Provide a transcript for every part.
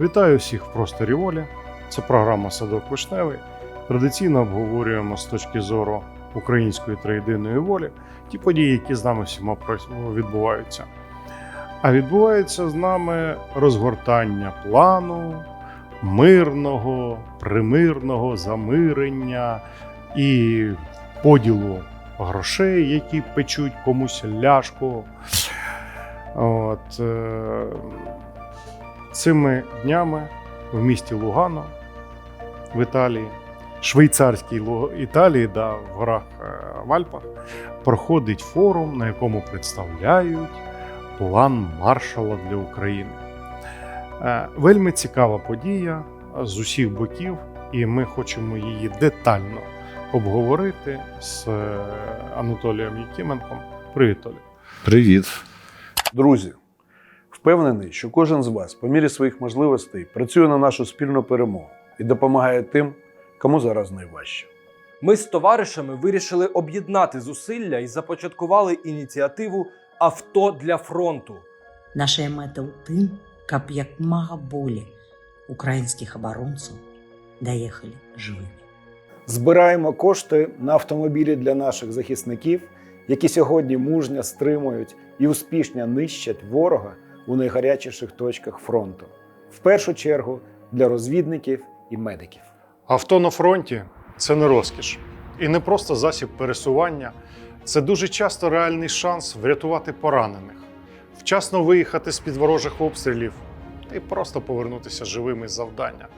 Вітаю всіх в просторі волі. Це програма Садок Вишневий. Традиційно обговорюємо з точки зору української триєдиної волі ті події, які з нами всіма відбуваються. А відбувається з нами розгортання плану мирного, примирного замирення і поділу грошей, які печуть комусь ляшку. От, е, цими днями в місті Лугано в Італії, швейцарській Італії, да, в горах е, в Альпах, проходить форум, на якому представляють план маршала для України. Е, Вельми цікава подія з усіх боків, і ми хочемо її детально обговорити з е, Анатолієм Якименком. Привіт, Олі. Привіт. Друзі, впевнений, що кожен з вас, по мірі своїх можливостей, працює на нашу спільну перемогу і допомагає тим, кому зараз найважче. Ми з товаришами вирішили об'єднати зусилля і започаткували ініціативу Авто для фронту. Наша мета ў тым, каб як мага болей украінскіх абаронцаў даехалі жывымі. Збираємо кошти на автомобілі для наших захисників, які сьогодні мужньо стримують і успішно нищать ворога у найгарячіших точках фронту. В першу чергу для розвідників і медиків. Авто на фронті це не розкіш і не просто засіб пересування. Це дуже часто реальний шанс врятувати поранених, вчасно виїхати з під ворожих обстрілів і просто повернутися живими з завдання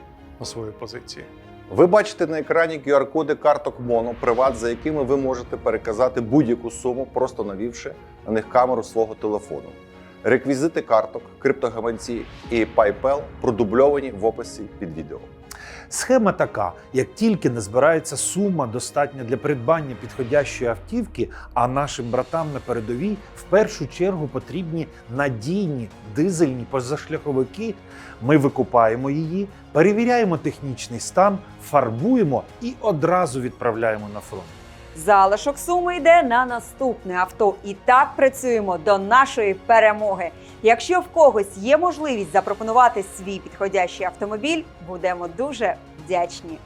на свої позиції. Ви бачите на екрані QR-коди карток Моно Приват, за якими ви можете переказати будь-яку суму, просто навівши на них камеру свого телефону. Реквізити карток, криптогаманці і PayPal продубльовані в описі під відео. Схема така: як тільки не збирається сума достатня для придбання підходящої автівки, а нашим братам на передовій в першу чергу потрібні надійні дизельні позашляховики. Ми викупаємо її, перевіряємо технічний стан, фарбуємо і одразу відправляємо на фронт. Залишок суми йде на наступне авто. І так працюємо до нашої перемоги. Якщо в когось є можливість запропонувати свій підходящий автомобіль, будемо дуже вдячні.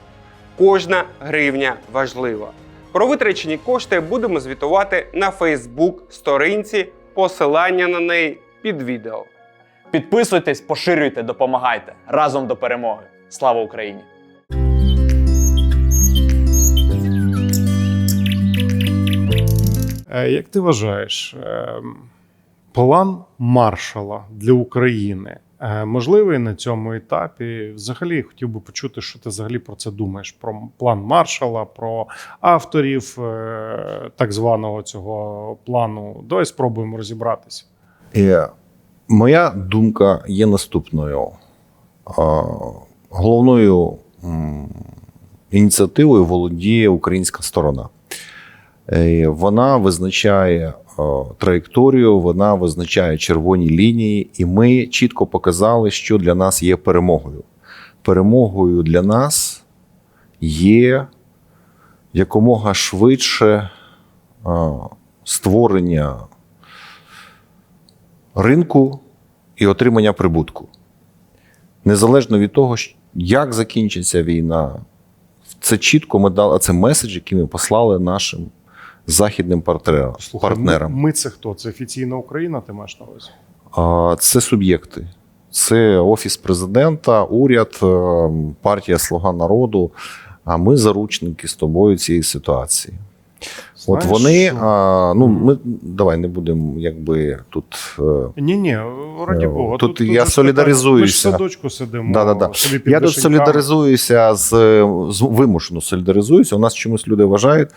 Кожна гривня важлива. Про витрачені кошти будемо звітувати на Фейсбук сторінці, посилання на неї під відео. Підписуйтесь, поширюйте, допомагайте разом до перемоги. Слава Україні! Як ти вважаєш, е, план маршала для України е, можливий на цьому етапі? Взагалі хотів би почути, що ти взагалі про це думаєш: про план маршала, про авторів е, так званого цього плану. Давай спробуємо розібратися. Е, моя думка є наступною. Головною ініціативою володіє українська сторона. Е, Вона визначає траєкторію, вона визначає червоні лінії, і ми чітко показали, що для нас є перемогою. Перемогою для нас є якомога швидше створення ринку і отримання прибутку. Незалежно від того, як закінчиться війна, це чітко ми дали, це меседж, який ми послали нашим західним партнерам. партнерам. Ми, ми це хто? Це офіційна Україна, ти маєш на увазі? Це суб'єкти. Це офіс президента, уряд, е, партія Слуга народу. А ми заручники з тобою цієї ситуації. От вони, що? а, ну ми давай не будемо якби тут. е, Ні, ні, раді Е, Бога. тут я же ж солідаризуюся. Ми ж садочку сидимо. Да-да-да. собі під Я тут солідаризуюся з, з вимушено солідаризуюся. У нас чомусь люди вважають,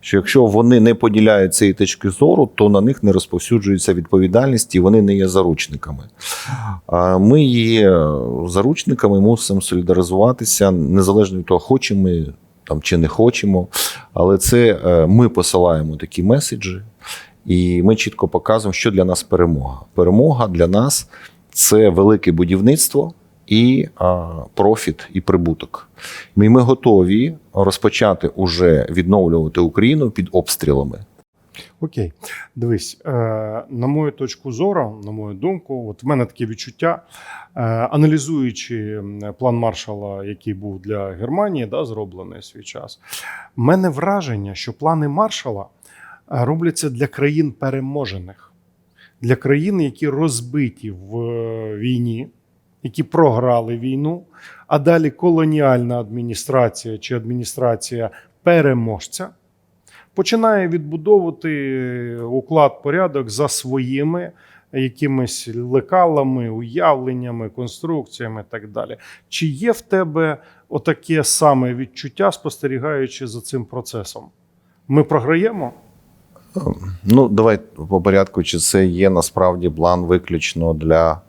що якщо вони не поділяють цієї точки зору, то на них не розповсюджується відповідальність і вони не є заручниками. А ми є заручниками, мусимо солідаризуватися незалежно від того, хочемо ми там чи не хочемо. Але це е, ми посилаємо такі меседжі, і ми чітко показуємо, що для нас перемога. Перемога для нас це велике будівництво і а, профіт, і прибуток. І ми готові розпочати уже відновлювати Україну під обстрілами. Окей, дивись, е, на мою точку зору, на мою думку, от в мене таке відчуття, е, аналізуючи план Маршала, який був для Германії, да, зроблений свій час, в мене враження, що плани Маршала е, робляться для країн переможених, для країн, які розбиті в е, війні, які програли війну, а далі колоніальна адміністрація чи адміністрація переможця починає відбудовувати уклад порядок за своїми якимись лекалами, уявленнями, конструкціями і так далі. Чи є в тебе отаке саме відчуття, спостерігаючи за цим процесом? Ми програємо? Ну, давай по порядку, чи це є насправді план виключно для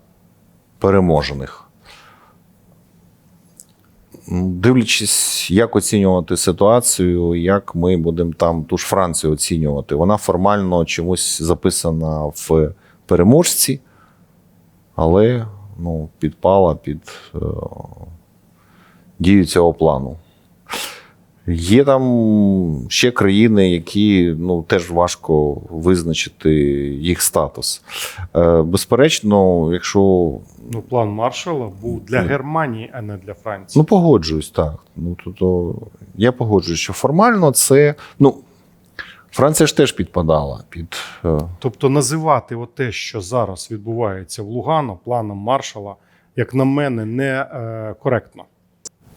переможених. Дивлячись, як оцінювати ситуацію, як ми будемо там ту ж Францію оцінювати. Вона формально чомусь записана в переможці, але ну, підпала під е, дію цього плану. Є там ще країни, які ну, теж важко визначити їх статус. Е, безперечно, якщо Ну, план Маршала був для Ну. Германії, а не для Франції. Ну, погоджуюсь, так. Ну, то, то, я погоджуюсь, що формально це. Ну, Франція ж теж підпадала під. е, Тобто називати те, що зараз відбувається в Лугано, планом Маршала, як на мене, не е, коректно.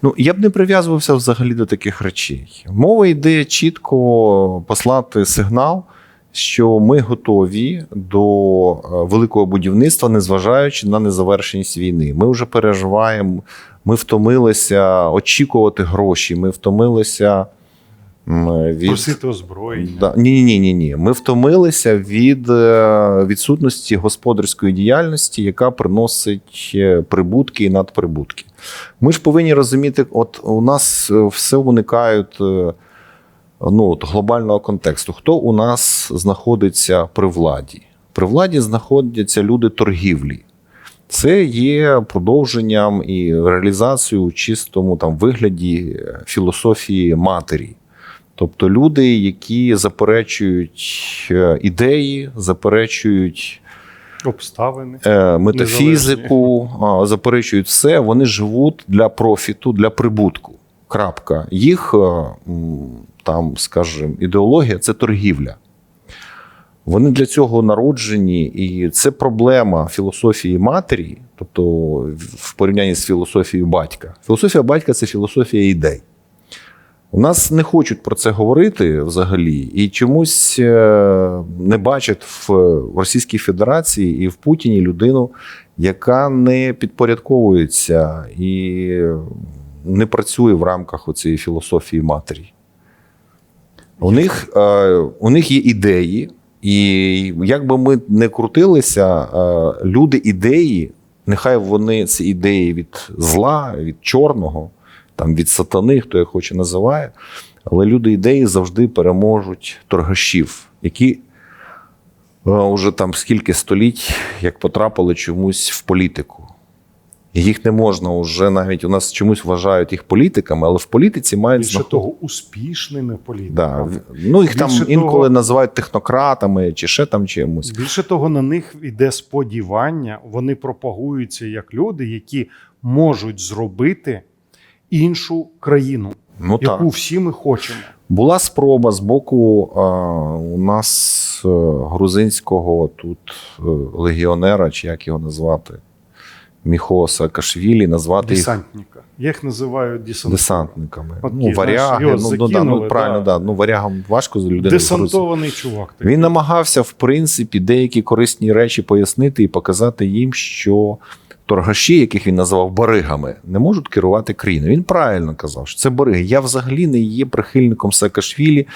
Ну, я б не прив'язувався взагалі до таких речей. Мова йде чітко послати сигнал, що ми готові до е, великого будівництва, незважаючи на незавершеність війни. Ми вже переживаємо, ми втомилися очікувати гроші, ми втомилися від Просити озброєння. Да. Ні, ні, ні, ні. Ми втомилися від е, відсутності господарської діяльності, яка приносить е, прибутки і надприбутки. Ми ж повинні розуміти, от у нас е, все виникають е, ну, от глобального контексту. Хто у нас знаходиться при владі? При владі знаходяться люди торгівлі. Це є продовженням і реалізацією у чистому там вигляді філософії матері. Тобто люди, які заперечують е, ідеї, заперечують Обставини. е, метафізику, а, заперечують все, вони живуть для профіту, для прибутку. Крапка. Їх е, там, скажімо, ідеологія це торгівля. Вони для цього народжені, і це проблема філософії матері, тобто в порівнянні з філософією батька. Філософія батька це філософія ідей. У нас не хочуть про це говорити взагалі, і чомусь е, не бачать в Російській Федерації і в Путіні людину, яка не підпорядковується і не працює в рамках цієї філософії матері. У них, е, у них є ідеї, і як би ми не крутилися, е, люди ідеї, нехай вони ці ідеї від зла, від чорного, там від сатани, хто як хоче називає. Але люди ідеї завжди переможуть торгашів, які вже там скільки століть як потрапили чомусь в політику. Їх не можна вже навіть у нас чомусь вважають їх політиками, але в політиці мають Більше знаход- того, успішними політиками. в- Ну, їх там інколи того- називають технократами чи ще там чимось. Більше того, на них йде сподівання, вони пропагуються як люди, які можуть зробити іншу країну, Ну так. яку всі ми хочемо. Була спроба з боку а, у нас е, грузинського тут е, легіонера, чи як його назвати, Міхо Саакашвілі, назвати їх Десантника. Я їх називаю десант... десантниками. От ну, варяги, його ну, ну, да, ну, правильно, да. да. Ну, варягам важко з людини. Десантований чувак. такий. Він намагався, в принципі, деякі корисні речі пояснити і показати їм, що торгаші, яких він називав баригами, не можуть керувати країною. Він правильно казав, що це бариги. Я взагалі не є прихильником Саакашвілі,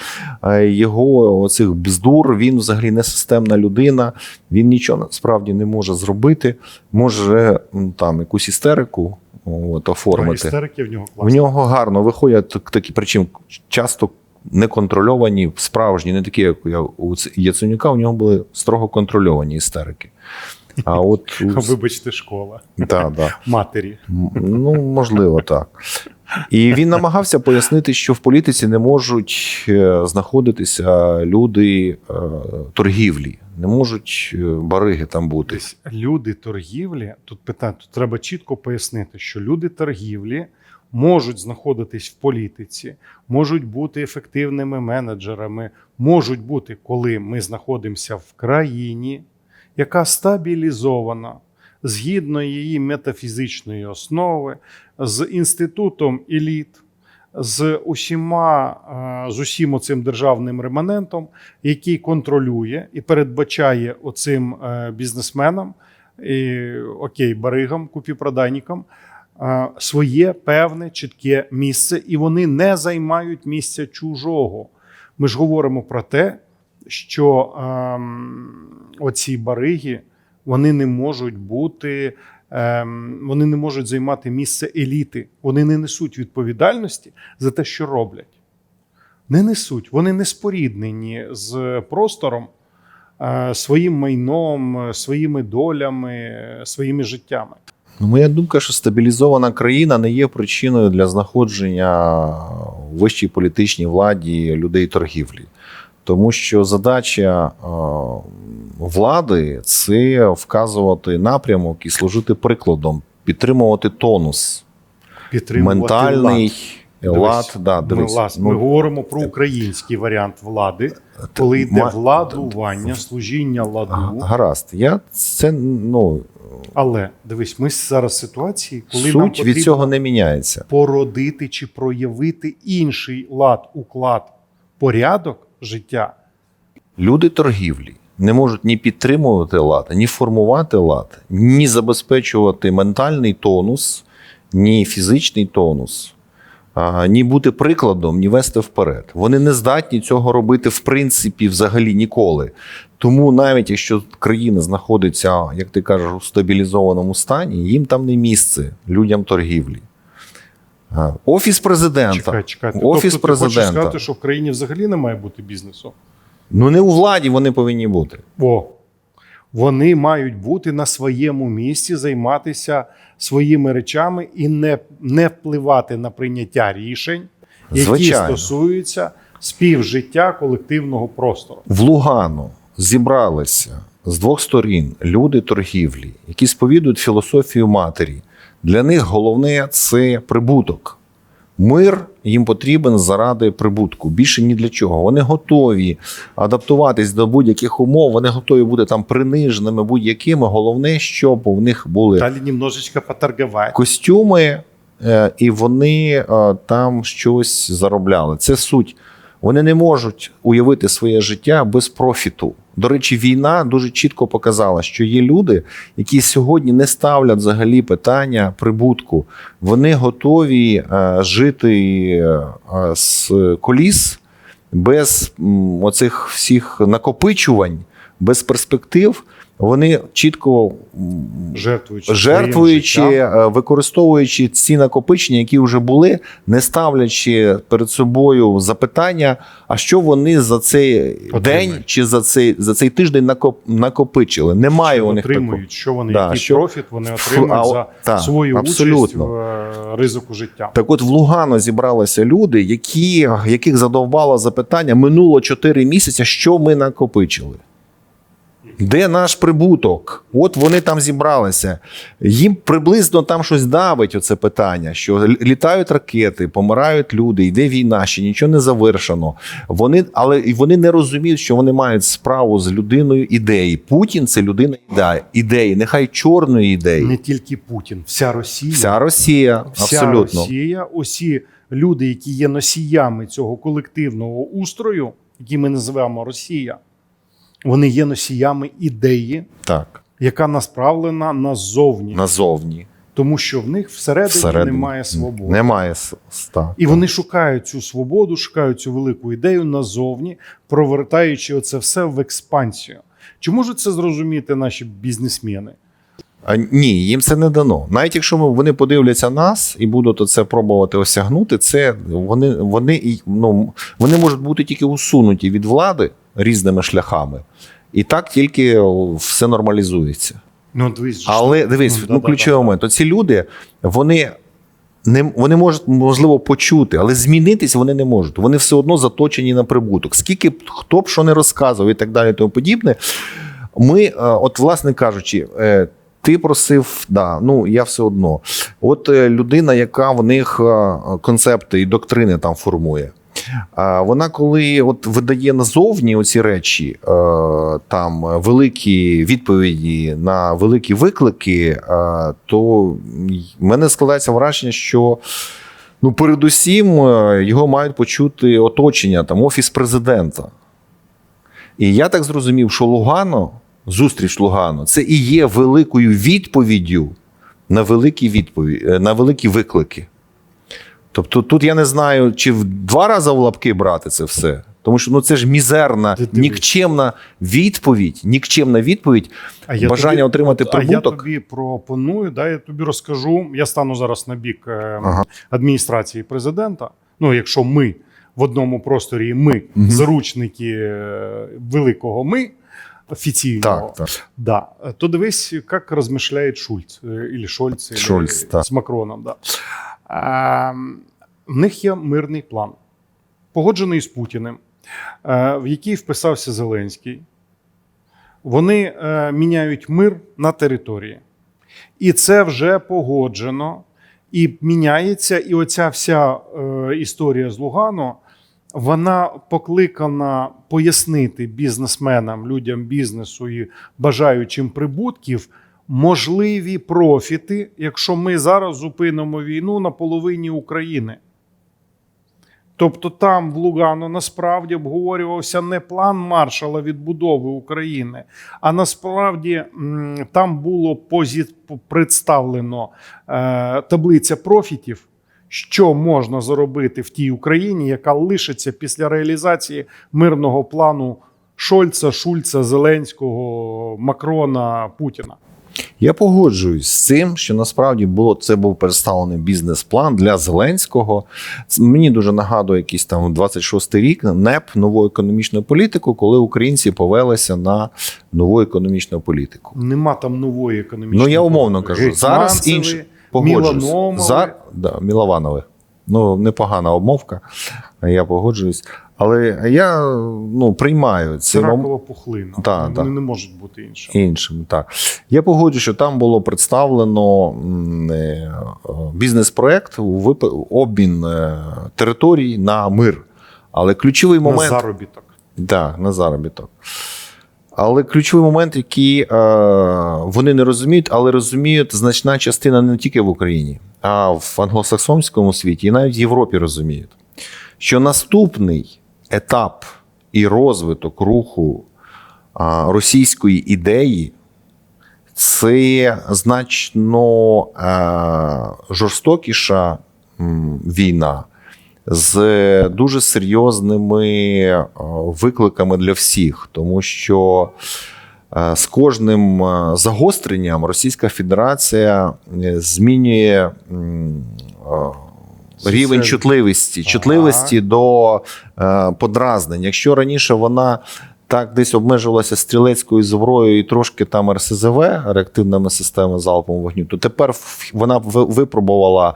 е, його оцих бздур. Він взагалі не системна людина. Він нічого насправді не може зробити. Може там якусь істерику от, Та, оформити. істерики в нього В нього гарно виходять такі, причому часто неконтрольовані, справжні, не такі, як у Яценюка, у нього були строго контрольовані істерики. А от Вибачте, школа да, да. матері. Ну, можливо, так. І він намагався пояснити, що в політиці не можуть е, знаходитися люди е, торгівлі, не можуть е, бариги там бути. Люди торгівлі, тут питання, тут треба чітко пояснити, що люди торгівлі можуть знаходитись в політиці, можуть бути ефективними менеджерами, можуть бути, коли ми знаходимося в країні, яка стабілізована згідно її метафізичної основи, з інститутом еліт. З усіма е, з усім оцим державним реманентом, який контролює і передбачає оцим е, бізнесменам і, окей, баригам, купівпродайникам е, своє певне чітке місце, і вони не займають місця чужого. Ми ж говоримо про те, що ем, оці бариги вони не можуть бути. ем, Вони не можуть займати місце еліти, вони не несуть відповідальності за те, що роблять. Не несуть, вони не споріднені з простором, е, своїм майном, е, своїми долями, е, своїми життями. Ну, моя думка, що стабілізована країна не є причиною для знаходження в вищій політичній владі людей торгівлі. Тому що задача е, влади це вказувати напрямок і служити прикладом, підтримувати тонус, Підтримувати ментальний лад. лад. Дивись, да, ми, власне, ну, ми говоримо про український варіант влади, коли йде владування, служіння ладу. гаразд. Я це ну Але дивись, ми зараз в ситуації, коли нам суть потрібно від цього не міняється. породити чи проявити інший лад, уклад, порядок життя. Люди торгівлі не можуть ні підтримувати лад, ні формувати лад, ні забезпечувати ментальний тонус, ні фізичний тонус, ні бути прикладом, ні вести вперед. Вони не здатні цього робити в принципі взагалі ніколи. Тому навіть якщо країна знаходиться, як ти кажеш, у стабілізованому стані, їм там не місце людям торгівлі. Офіс президента. Чекай, чекай. Офіс тобто, ти хочеш президента. сказати, що в країні взагалі не має бути бізнесу? Ну не у владі вони повинні бути. О, вони мають бути на своєму місці, займатися своїми речами і не, не впливати на прийняття рішень, які Звичайно. стосуються співжиття колективного простору. В Лугану зібралися з двох сторін люди торгівлі, які сповідують філософію матері. Для них головне це прибуток. Мир їм потрібен заради прибутку. Більше ні для чого. Вони готові адаптуватись до будь-яких умов, вони готові бути там приниженими будь-якими. Головне, щоб у них були Далі немножечко поторгувати. костюми, е, і вони е, там щось заробляли. Це суть. Вони не можуть уявити своє життя без профіту. До речі, війна дуже чітко показала, що є люди, які сьогодні не ставлять взагалі питання прибутку. Вони готові е, жити е, з коліс без оцих всіх накопичувань, без перспектив. Вони чітко Жертвуючи, жертвуючи, е, використовуючи ці накопичення, які вже були, не ставлячи перед собою запитання, а що вони за цей Отримають. день чи за цей за цей тиждень накоп, накопичили. Немає що у них такого. отримують, що вони, Да, який що- профіт вони отримують а, за так, свою абсолютно. участь в е, ризику життя. Так от в Лугано зібралися люди, які, яких задовбало запитання минуло 4 місяці, що ми накопичили. Де наш прибуток? От вони там зібралися. Їм приблизно там щось давить оце питання, що літають ракети, помирають люди, йде війна, ще нічого не завершено. Вони, але вони не розуміють, що вони мають справу з людиною ідеї. Путін це людина ідеї, нехай чорної ідеї. Не тільки Путін, вся Росія. Вся Росія, Вся абсолютно. Росія, усі люди, які є носіями цього колективного устрою, який ми називаємо Росія, вони є носіями ідеї, Так, яка насправлена назовні, назовні. тому що в них всередині, Всередині. немає свободи. Немає ста. І вони шукають цю свободу, шукають цю велику ідею назовні, провертаючи оце все в експансію. Чи можуть це зрозуміти наші бізнесмени? А, ні, їм це не дано. Навіть якщо вони подивляться нас і будуть це пробувати осягнути, це вони, вони, ну, вони можуть бути тільки усунуті від влади різними шляхами. І так тільки все нормалізується. Ну, дивись, Але дивись, Ну, ну, да-да-да. ключовий момент. Оці люди, вони не, вони можуть, можливо, почути, але змінитись вони не можуть. Вони все одно заточені на прибуток. Скільки хто б що не розказував і так далі, і тому подібне. Ми, е, от, власне кажучи, е, ти просив, да, ну я все одно. От е, людина, яка в них концепти і доктрини там формує. Вона, коли от видає назовні оці речі, е, там великі відповіді на великі виклики, е, то в мене складається враження, що ну, передусім е, його мають почути оточення, там офіс президента. І я так зрозумів, що Лугано, зустріч Лугано, це і є великою відповіддю на великі відповіді, на великі виклики. Тобто тут я не знаю, чи в два рази в лапки брати це все. Тому що ну це ж мізерна, нікчемна відповідь, нікчемна відповідь, А я бажання тобі- отримати А я тобі пропоную, да, я тобі розкажу. Я стану зараз на бік е, Ага. адміністрації президента. Ну, якщо ми в одному просторі, ми Мгм. заручники е, великого ми офіційного, Так, так. Да. То дивись, як розмишляє Шульц или Шольц, или Шольц, так. з Макроном. Да. А, в них є мирний план, погоджений з Путіним, е, в який вписався Зеленський. Вони е, міняють мир на території. І це вже погоджено. І міняється, і оця вся е, історія з Лугано, вона покликана пояснити бізнесменам, людям бізнесу і бажаючим прибутків можливі профіти, якщо ми зараз зупинимо війну на половині України. Тобто там в Лугано насправді обговорювався не план маршала відбудови України, а насправді там було представлено е, таблиця профітів, що можна заробити в тій Україні, яка лишиться після реалізації мирного плану Шольца, Шульца, Зеленського, Макрона, Путіна. Я погоджуюсь з цим, що насправді було це був представлений бізнес-план для Зеленського. Мені дуже нагадує якийсь там 26-й рік НЕП нову економічну політику, коли українці повелися на нову економічну політику. Нема там нової економічної. Ну я умовно кажу, зараз Інші погоджуюсь. За, да, Мілованови. Ну, непогана обмовка, я погоджуюсь. Але я ну, приймаю Це ракова пухлина. Так, Вони так. не можуть бути іншими. іншим. Так я погоджу, що там було представлено е, бізнес-проект у обмін е, територій на мир. Але ключовий На момент заробіток. Да, на заробіток. Але ключовий момент, який е, вони не розуміють, але розуміють значна частина не тільки в Україні, а в англосаксонському світі і навіть в Європі розуміють, що наступний етап і розвиток руху російської ідеї це значно е, жорстокіша війна з дуже серйозними е, викликами для всіх, тому що е, з кожним е, загостренням Російська Федерація змінює рівень Це- чутливості, Ага. чутливості до е, подразнень. Якщо раніше вона так десь обмежувалася стрілецькою зброєю і трошки там РСЗВ, реактивними системами залпового вогню, то тепер вона випробувала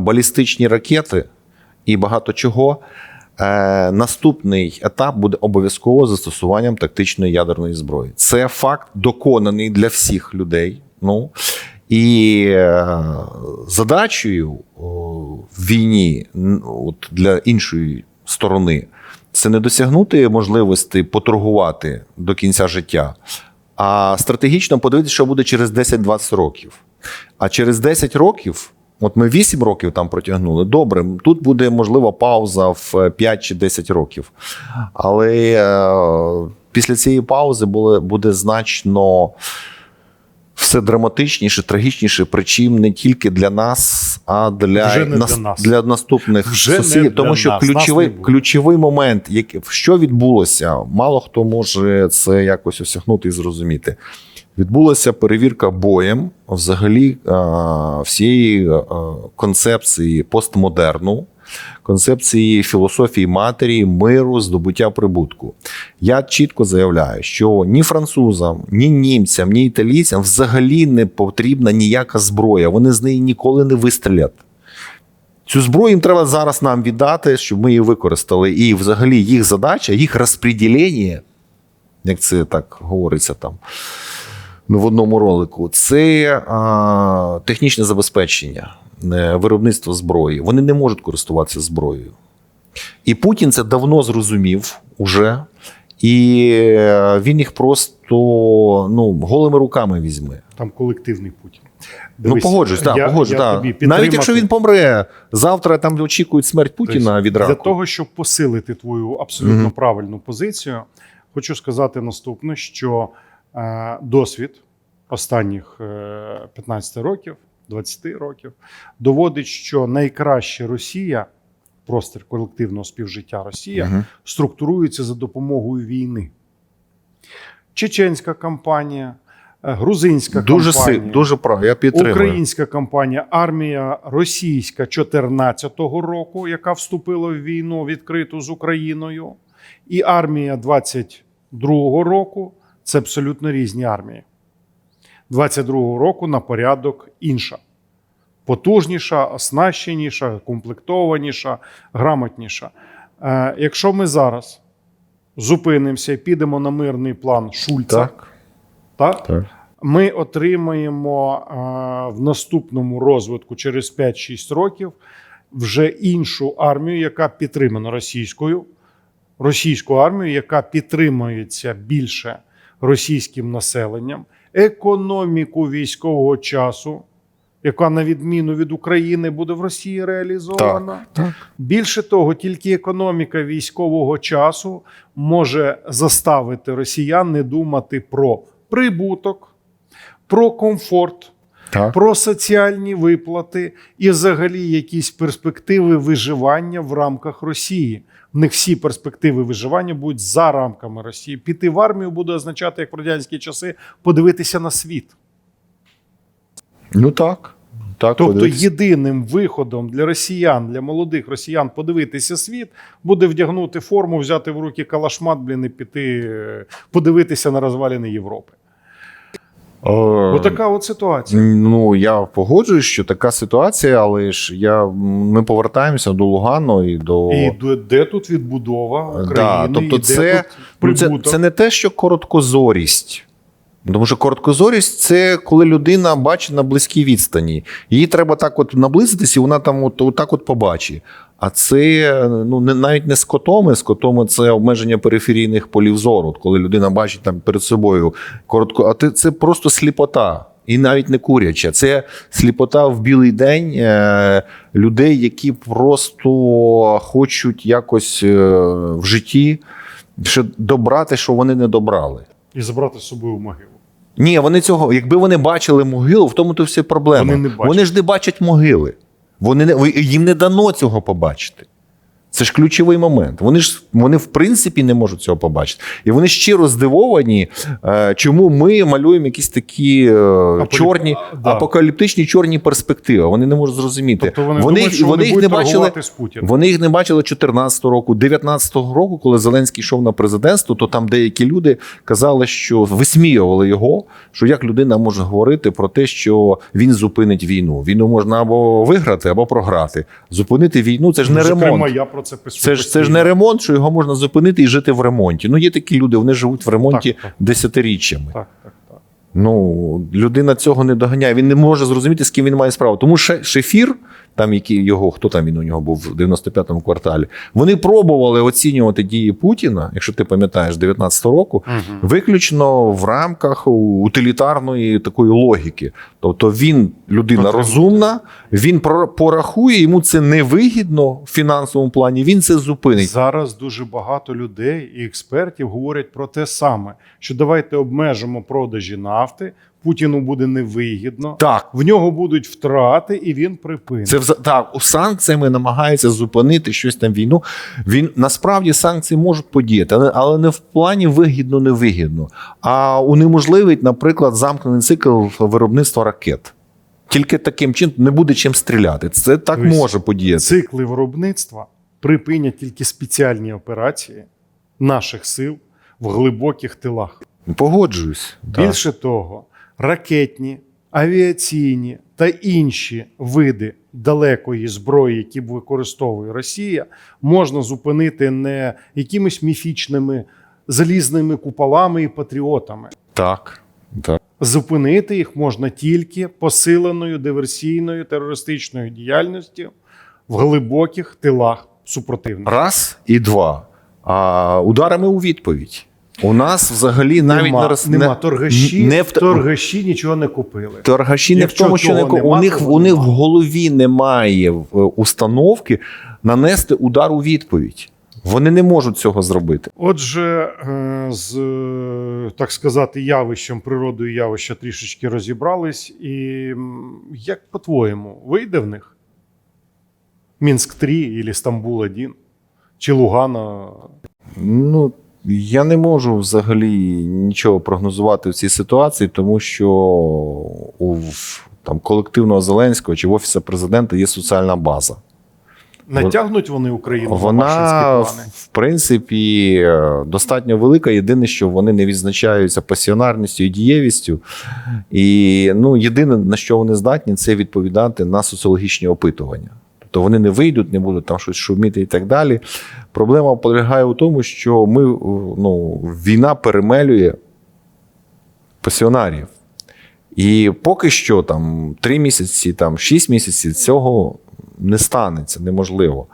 балістичні ракети і багато чого. Е, наступний етап буде обов'язково застосуванням тактичної ядерної зброї. Це факт доконаний для всіх людей. Ну і е, задачею в війні от, для іншої сторони це не досягнути можливості поторгувати до кінця життя, а стратегічно подивитися, що буде через 10-20 років. А через 10 років, от ми 8 років там протягнули, добре, тут буде можливо пауза в 5 чи 10 років. Але е, після цієї паузи буде, буде значно все драматичніше, трагічніше, причим не тільки для нас, а для, Вже не нас, для нас. для наступних Вже не сусідів. для Тому що нас. Нас ключовий, не ключовий момент, як, що відбулося, мало хто може це якось осягнути і зрозуміти. Відбулася перевірка боєм взагалі всієї концепції постмодерну, концепції філософії матері, миру, здобуття прибутку. Я чітко заявляю, що ні французам, ні німцям, ні італійцям взагалі не потрібна ніяка зброя. Вони з неї ніколи не вистрілять. Цю зброю їм треба зараз нам віддати, щоб ми її використали. І взагалі їх задача, їх розподілення, як це так говориться там в одному ролику, це а, технічне забезпечення, е, виробництво зброї. Вони не можуть користуватися зброєю. І Путін це давно зрозумів уже. І е, він їх просто ну, голими руками візьме. Там колективний Путін. ну, погоджуюсь, так, я- погоджуюсь. я так. тобі Навіть якщо він помре, завтра там очікують смерть Путіна Тобто, від раку. Для того, щоб посилити твою абсолютно Мгм. правильну позицію, хочу сказати наступне: що досвід останніх е, 15 років, 20 років доводить, що найкраще Росія, простір колективного співжиття Росія, Мгм. структурується за допомогою війни. Чеченська кампанія, е, грузинська Дуже кампанія. сильно, дуже прав. Я підтримую. Українська кампанія, армія російська 14-го року, яка вступила в війну відкриту з Україною, і армія 22-го року це абсолютно різні армії. 22-го року на порядок інша. Потужніша, оснащеніша, комплектованіша, грамотніша. Е, якщо ми зараз зупинимося і підемо на мирний план Шульца, Так. так? Так. ми отримаємо е, в наступному розвитку через 5-6 років вже іншу армію, яка підтримана російською, російську армію, яка підтримується більше російським населенням, економіку військового часу, яка, на відміну від України, буде в Росії реалізована. так. Більше того, тільки економіка військового часу може заставити росіян не думати про прибуток, про комфорт, Так. про соціальні виплати і взагалі якісь перспективи виживання в рамках Росії. В них всі перспективи виживання будуть за рамками Росії. Піти в армію буде означати, як в радянські часи, подивитися на світ. Ну так. так Тобто подивитися. єдиним виходом для росіян, для молодих росіян подивитися світ, буде вдягнути форму, взяти в руки калашмат, блін, і піти е, подивитися на розвалини Європи. Е, Отака от ситуація. Ну, я погоджуюсь, що така ситуація, але ж я, ми повертаємося до Лугану і до. І де, де тут відбудова України? Да, тобто і де це, тут ну, це, це не те, що короткозорість. Тому що короткозорість це коли людина бачить на близькій відстані. Її треба так от наблизитися, і вона там от, от так от побачить. А це ну, не, навіть не скотоми, скотоми це обмеження периферійних полів зору, коли людина бачить там перед собою коротко, а ти- це просто сліпота. І навіть не куряча. Це сліпота в білий день е, людей, які просто хочуть якось е, в житті ще добрати, що вони не добрали. І забрати з собою в могилу. Ні, вони цього, якби вони бачили могилу, в тому то всі проблема. Вони не бачать. Вони ж не бачать могили. Вони не, їм не дано цього побачити. Це ж ключовий момент. Вони ж вони в принципі не можуть цього побачити. І вони щиро здивовані, е, чому ми малюємо якісь такі е, чорні, да. апокаліптичні чорні перспективи. Вони не можуть зрозуміти. Тобто вони, вони, думають, що вони їх не бачили. з. Вони їх не бачили 14 року, 19 року, коли Зеленський йшов на президентство, то там деякі люди казали, що висміювали його, що як людина може говорити про те, що він зупинить війну. Війну можна або виграти, або програти. Зупинити війну це ж не Зокрема, ремонт. Про це пишу. Це ж це ж не ремонт, що його можна зупинити і жити в ремонті. Ну є такі люди, вони живуть в ремонті Так, так. десятиріччями. Так, так, так. Ну, людина цього не доганяє. Він не може зрозуміти, з ким він має справу. Тому що Шефір, там який його, хто там він у нього був в 95-му кварталі, вони пробували оцінювати дії Путіна, якщо ти пам'ятаєш, 19-го року, Мгм. виключно в рамках утилітарної такої логіки. Тобто він людина Отримати. розумна, він порахує, йому це невигідно в фінансовому плані, він це зупинить. Зараз дуже багато людей і експертів говорять про те саме: що давайте обмежимо продажі нафти, Путіну буде невигідно, Так, в нього будуть втрати, і він припинить. Це так, санкціями намагається зупинити щось там війну. Він насправді санкції можуть подіяти, але, але не в плані вигідно, невигідно, а унеможливить, наприклад, замкнений цикл виробництва ракет. Тільки таким чином не буде чим стріляти. Це так Тобто може подіяти. Цикли виробництва припинять тільки спеціальні операції наших сил в глибоких тилах. Погоджуюсь. Так. Більше того, ракетні авіаційні та інші види далекої зброї, які використовує Росія, можна зупинити не якимись міфічними залізними куполами і патріотами. Так. так. Зупинити їх можна тільки посиленою диверсійною терористичною діяльністю в глибоких тилах супротивника. Раз і два. А ударами у відповідь. У нас взагалі навіть нема, не нема. не- торгаші, не в- торгаші нічого не купили. Торгаші не в тому, що не ко- у них у них в голові немає е, установки нанести удар у відповідь. Вони не можуть цього зробити. Отже, е, з е, так сказати, явищем, природою явища трішечки розібрались. І як по-твоєму, вийде в них? Мінськ 3 або Стамбул 1 чи Лугана? Ну я не можу взагалі нічого прогнозувати в цій ситуації, тому що у там колективного Зеленського чи в офісу президента є соціальна база. Натягнуть вони Україну на Вона, в принципі, е, достатньо велика. Єдине, що вони не відзначаються пасіонарністю і дієвістю. І ну, єдине, на що вони здатні, це відповідати на соціологічні опитування. Тобто вони не вийдуть, не будуть там щось шуміти і так далі. Проблема полягає у тому, що ми, е, ну, війна перемелює пасіонарів. І поки що там 3 місяці, там 6 місяців цього не станеться, неможливо.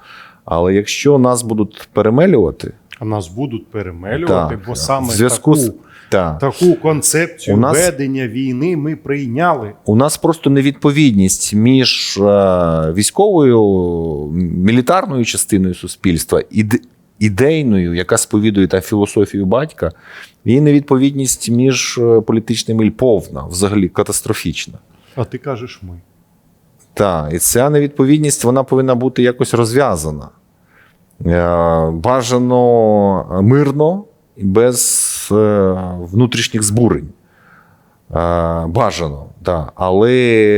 Але якщо нас будуть перемелювати, А нас будуть перемелювати, Так, бо саме зв'язку таку, з- так, таку концепцію У нас- ведення війни ми прийняли. у нас просто невідповідність між е, військовою мілітарною частиною суспільства і ідейною, яка сповідує та філософію батька, і невідповідність між е, політичними повна, взагалі катастрофічна. А ти кажеш ми. Так, і ця невідповідність вона повинна бути якось розв'язана. Е, Бажано мирно і без е, внутрішніх збурень. Е, Бажано, да. Але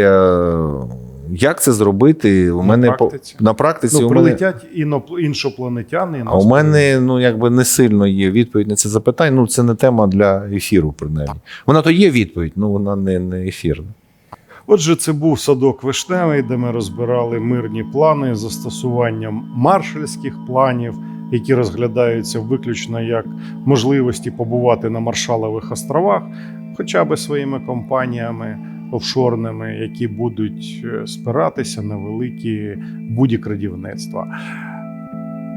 е, як це зробити? У На мене практиці? на практиці Ну, у прилетять іноп- іншопланетяни. а у мене ну, якби не сильно є відповідь на це запитання. Ну, це не тема для ефіру, принаймні. Вона то є відповідь, ну вона не, не ефірна. Отже, це був садок вишневий, де ми розбирали мирні плани з застосуванням маршальських планів, які розглядаються виключно як можливості побувати на Маршалових островах, хоча би своїми компаніями офшорними, які будуть е, спиратися на великі будь-крадівництва.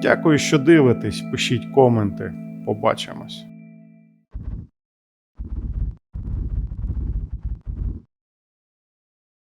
Дякую, що дивитесь. Пишіть коменти. Побачимось.